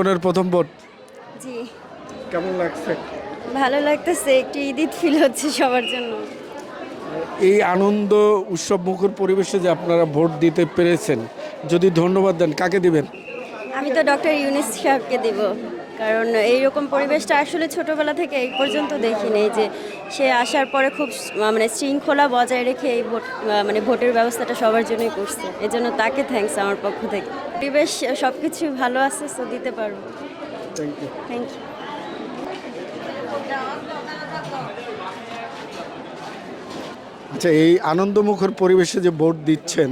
জীবনের প্রথম ভোট? জি। কেমন লাগছে? ভালো লাগতেছে একটু ঈদ ফিল হচ্ছে সবার জন্য। এই আনন্দ উৎসব মুখর পরিবেশে যে আপনারা ভোট দিতে পেরেছেন যদি ধন্যবাদ দেন কাকে দিবেন? আমি তো ডক্টর ইউনিস সাহেবকে দিব। কারণ এইরকম পরিবেশটা আসলে ছোটবেলা থেকে এই পর্যন্ত দেখিনি যে সে আসার পরে খুব মানে শৃঙ্খলা বজায় রেখে এই ভোট মানে ভোটের ব্যবস্থাটা সবার জন্যই করছে। এজন্য তাকে থ্যাঙ্কস আমার পক্ষ থেকে। পরিবেশ সব কিছু ভালো আছে সো দিতে পারব। থ্যাংক ইউ থ্যাংক ইউ আচ্ছা এই আনন্দমুখর পরিবেশে যে ভোট দিচ্ছেন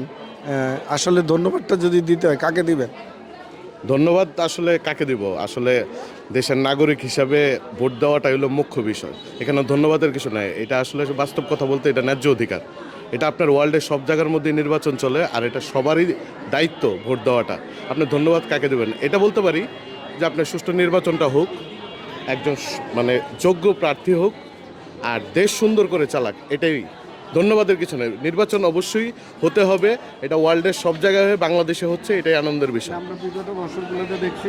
আসলে ধন্যবাদটা যদি দিতে হয় কাকে দিবেন? ধন্যবাদ আসলে কাকে দিব? আসলে দেশের নাগরিক হিসাবে ভোট দেওয়াটাই হলো মুখ্য বিষয়। এখানে ধন্যবাদের কিছু নাই। এটা আসলে বাস্তব কথা বলতে এটা ন্যায্য অধিকার। এটা আপনার ওয়ার্ল্ডের সব জায়গার মধ্যে নির্বাচন চলে আর এটা সবারই দায়িত্ব ভোট দেওয়াটা। আপনি ধন্যবাদ কাকে দেবেন? এটা বলতে পারি যে আপনার সুষ্ঠু নির্বাচনটা হোক, একজন মানে যোগ্য প্রার্থী হোক আর দেশ সুন্দর করে চালাক, এটাই ধন্যবাদের কিছু নেই। নির্বাচন অবশ্যই হতে হবে এটা ওয়ার্ল্ডের সব জায়গায় হয়ে বাংলাদেশে হচ্ছে এটাই আনন্দের বিষয়। আমরা বিগত বছরগুলোতে দেখছি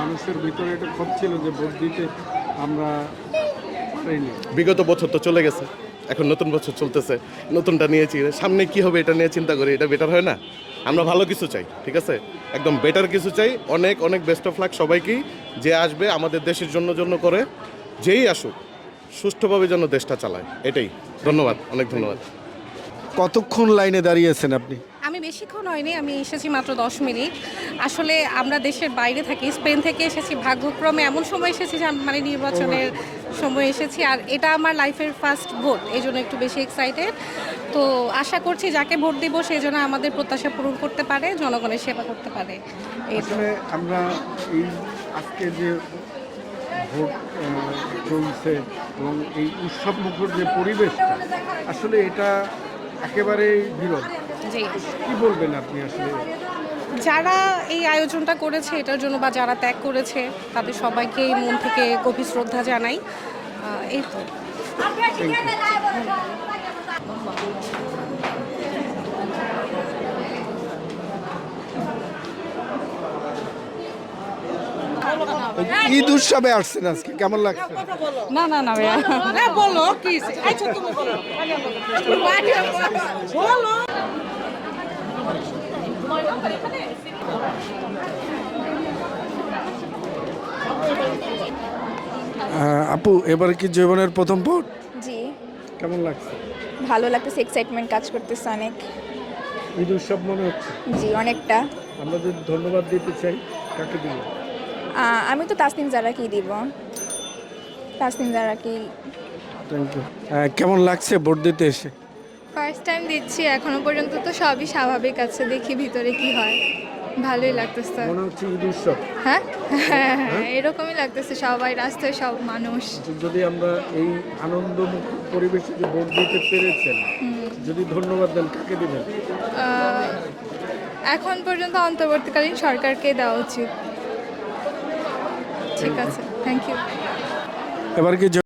মানুষের ভিতরে এটা ক্ষোভ ছিল যে ভোট দিতে আমরা বিগত বছর তো চলে গেছে এখন নতুন বছর চলতেছে নতুনটা নিয়েছি সামনে কি হবে এটা নিয়ে চিন্তা করি এটা বেটার হয় না? আমরা ভালো কিছু চাই ঠিক আছে? একদম বেটার কিছু চাই অনেক অনেক বেস্ট অফ লাক সবাইকেই যে আসবে আমাদের দেশের জন্য জন্য করে যেই আসুক সুষ্ঠুভাবে যেন দেশটা চালায় এটাই। ধন্যবাদ অনেক ধন্যবাদ। কতক্ষণ লাইনে দাঁড়িয়েছেন আপনি? আমি বেশিক্ষণ হয়নি আমি এসেছি মাত্র দশ মিনিট। আসলে আমরা দেশের বাইরে থাকি স্পেন থেকে এসেছি ভাগ্যক্রমে এমন সময় এসেছি যে মানে নির্বাচনের সময় এসেছি আর এটা আমার লাইফের ফার্স্ট ভোট এই জন্য একটু বেশি এক্সাইটেড তো আশা করছি যাকে ভোট দিব সেই জন্য আমাদের প্রত্যাশা পূরণ করতে পারে জনগণের সেবা করতে পারে। এই আমরা এই আজকে যে ভোট চলছে এবং এই উৎসব মুখর যে পরিবেশটা আসলে এটা একেবারেই বিরল। কি বলবেন আপনি আসলে? যারা এই আয়োজনটা করেছে এটার জন্য বা যারা ত্যাগ করেছে তাদের সবাইকেই মন থেকে গভীর শ্রদ্ধা জানাই। এই তো। ঈদ উৎসবে আসছেন আজকে? কেমন লাগছে? না না না ভাইয়া। না বলো কি আচ্ছা তুমি বলো। বলো। আপু এবার কি জীবনের প্রথম ভোট? জি। কেমন লাগছে? ভালো লাগতেছে এক্সাইটমেন্ট কাজ করতেছে অনেক। ঈদ উৎসব মনে হচ্ছে? জি অনেকটা। আমরা যদি ধন্যবাদ দিতে চাই কাকে দিব? আমি তো তাসনিম জারাকেই দিব। তাসনিম জারাকেই। থ্যাংক ইউ কেমন লাগছে ভোট দিতে এসে? ফার্স্ট টাইম দিচ্ছি এখনও পর্যন্ত তো সবই স্বাভাবিক আছে দেখি ভিতরে কি হয়। ভালোই লাগতেছে। মনে হচ্ছে ঈদ উৎসব। হ্যাঁ? হ্যাঁ? হ্যাঁ এরকমই লাগতেছে সবাই রাস্তায় সব মানুষ। যদি আমরা এই আনন্দ পরিবেশে যে ভোট দিতে পেরেছেন যদি ধন্যবাদ দেন কাকে দিবেন? এখন পর্যন্ত অন্তর্বর্তীকালীন সরকারকে দেওয়া উচিত। ঠিক আছে থ্যাংক ইউ এবার কি